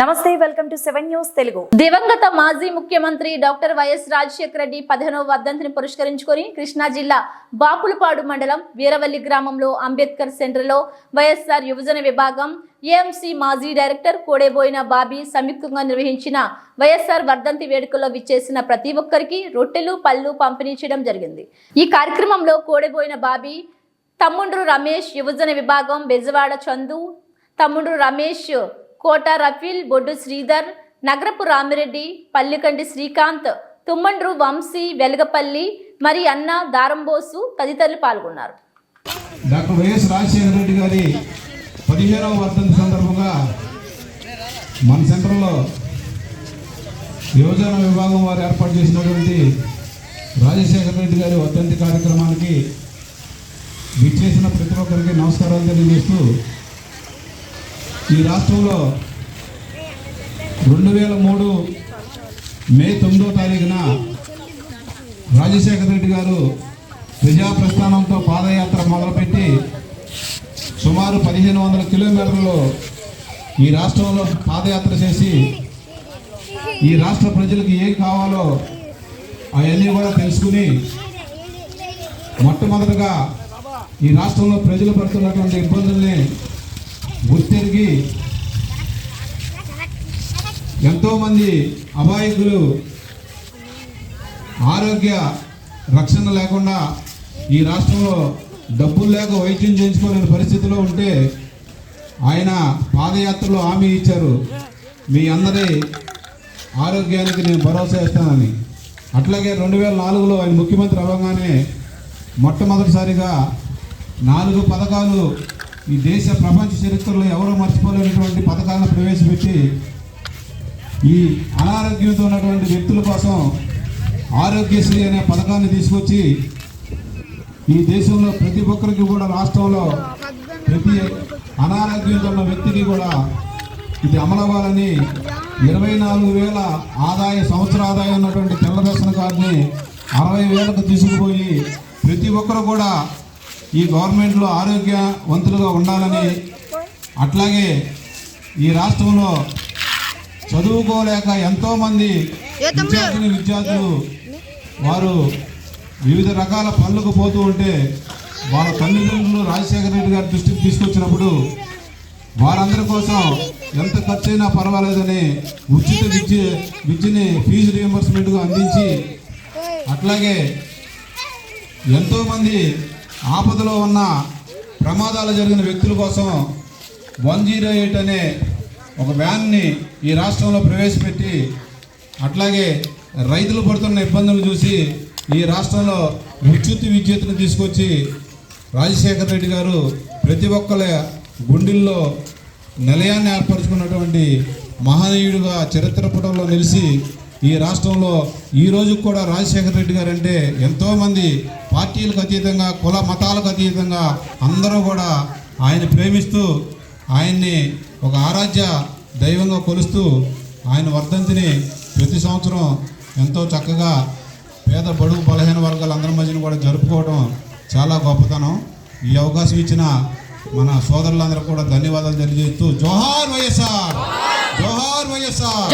నమస్తే welcome to seven news Telugu. దివంగత మాజీ ముఖ్యమంత్రి డాక్టర్ వైఎస్ రాజశేఖర రెడ్డి పదిహేనవ వర్ధంతిని పురస్కరించుకొని కృష్ణా జిల్లా బాపులపాడు మండలం వీరవల్లి గ్రామంలో అంబేద్కర్ సెంటర్లో వైఎస్ఆర్ యువజన విభాగం ఏఎంసీ మాజీ డైరెక్టర్ కోడేబోయిన బాబీ సంయుక్తంగా నిర్వహించిన వైఎస్ఆర్ వర్ధంతి వేడుకల్లో విచ్చేసిన ప్రతి ఒక్కరికి రొట్టెలు పళ్ళు పంపిణీ చేయడం జరిగింది. ఈ కార్యక్రమంలో కోడేబోయిన బాబీ తమ్ముండ్రు రమేష్ యువజన విభాగం బెజవాడ చందు తమ్ముడు రమేష్ కోట రఫీల్ బొడ్డు శ్రీధర్ నగరపు రామిరెడ్డి పల్లికండి శ్రీకాంత్ తుమ్మండ్రు వంశీ వెలగపల్లి మరి అన్న దారంబోసు తదితరులు పాల్గొన్నారు. డాక్టర్ వైఎస్ రాజశేఖర రెడ్డి గారి పదిహేనవ వర్ధంతి సందర్భంగా మన సెంటర్లో యువజన విభాగం వారు ఏర్పాటు చేసినటువంటి రాజశేఖర రెడ్డి గారి వర్ధంతి కార్యక్రమానికి విచ్చేసిన ప్రతి ఒక్కరికి నమస్కారాలు తెలియజేస్తూ ఈ రాష్ట్రంలో రెండు వేల మూడు మే తొమ్మిదో తారీఖున రాజశేఖర రెడ్డి గారు ప్రజా ప్రస్థానంతో పాదయాత్ర మొదలుపెట్టి సుమారు పదిహేను వందల కిలోమీటర్లు ఈ రాష్ట్రంలో పాదయాత్ర చేసి ఈ రాష్ట్ర ప్రజలకు ఏం కావాలో అవన్నీ కూడా తెలుసుకుని మొట్టమొదటగా ఈ రాష్ట్రంలో ప్రజలు పడుతున్నటువంటి ఇబ్బందుల్ని గుర్తెరిగి ఎంతోమంది అమాయకులు ఆరోగ్య రక్షణ లేకుండా ఈ రాష్ట్రంలో డబ్బులు లేక వైద్యం చేయించుకోలేని పరిస్థితిలో ఉంటే ఆయన పాదయాత్రలో హామీ ఇచ్చారు. మీ అందరి ఆరోగ్యానికి నేను భరోసా ఇస్తానని. అట్లాగే రెండు వేల నాలుగులో ఆయన ముఖ్యమంత్రి అవ్వగానే మొట్టమొదటిసారిగా నాలుగు పథకాలు ఈ దేశ ప్రపంచ చరిత్రలో ఎవరో మర్చిపోలేనటువంటి పథకాలను ప్రవేశపెట్టి ఈ అనారోగ్యంతో ఉన్నటువంటి వ్యక్తుల కోసం ఆరోగ్యశ్రీ అనే పథకాన్ని తీసుకొచ్చి ఈ దేశంలో ప్రతి ఒక్కరికి కూడా రాష్ట్రంలో ప్రతి అనారోగ్యంతో ఉన్న వ్యక్తికి కూడా ఇది అమలవ్వాలని ఇరవై నాలుగు వేల ఆదాయ సంవత్సర ఆదాయం ఉన్నటువంటి తెల్ల రేషన్ కార్డుని అరవై వేలకు తీసుకుపోయి ప్రతి ఒక్కరు కూడా ఈ గవర్నమెంట్లో ఆరోగ్యవంతులుగా ఉండాలని అట్లాగే ఈ రాష్ట్రంలో చదువుకోలేక ఎంతోమంది విద్యార్థిని విద్యార్థులు వారు వివిధ రకాల పనులకు పోతూ ఉంటే వాళ్ళ తల్లిదండ్రులు రాజశేఖర రెడ్డి గారి దృష్టికి తీసుకొచ్చినప్పుడు వారందరి కోసం ఎంత ఖర్చైనా పర్వాలేదని ఉచిత విద్య విద్యని ఫీజు రియంబర్స్మెంట్గా అందించి అట్లాగే ఎంతోమంది ఆపదలో ఉన్న ప్రమాదాలు జరిగిన వ్యక్తుల కోసం వన్ జీరో ఎయిట్ అనే ఒక వ్యాన్ని ఈ రాష్ట్రంలో ప్రవేశపెట్టి అట్లాగే రైతులు పడుతున్న ఇబ్బందులు చూసి ఈ రాష్ట్రంలో విద్యుత్ విద్యుత్తును తీసుకొచ్చి రాజశేఖర రెడ్డి గారు ప్రతి ఒక్కల గుండెల్లో నిలయాన్ని ఏర్పరచుకున్నటువంటి మహనీయుడిగా చరిత్ర పుటంలో నిలిచి ఈ రాష్ట్రంలో ఈ రోజు కూడా రాజశేఖర రెడ్డి గారు అంటే ఎంతోమంది పార్టీలకు అతీతంగా కుల మతాలకు అతీతంగా అందరూ కూడా ఆయన ప్రేమిస్తూ ఆయన్ని ఒక ఆరాధ్య దైవంగా కొలుస్తూ ఆయన వర్ధంతిని ప్రతి సంవత్సరం ఎంతో చక్కగా పేద బడుగు బలహీన వర్గాల అందరి మధ్యన కూడా జరుపుకోవడం చాలా గొప్పతనం. ఈ అవకాశం ఇచ్చిన మన సోదరులందరూ కూడా ధన్యవాదాలు తెలియజేస్తూ జోహార్ వైఎస్ఆర్! జోహార్ వైఎస్ఆర్!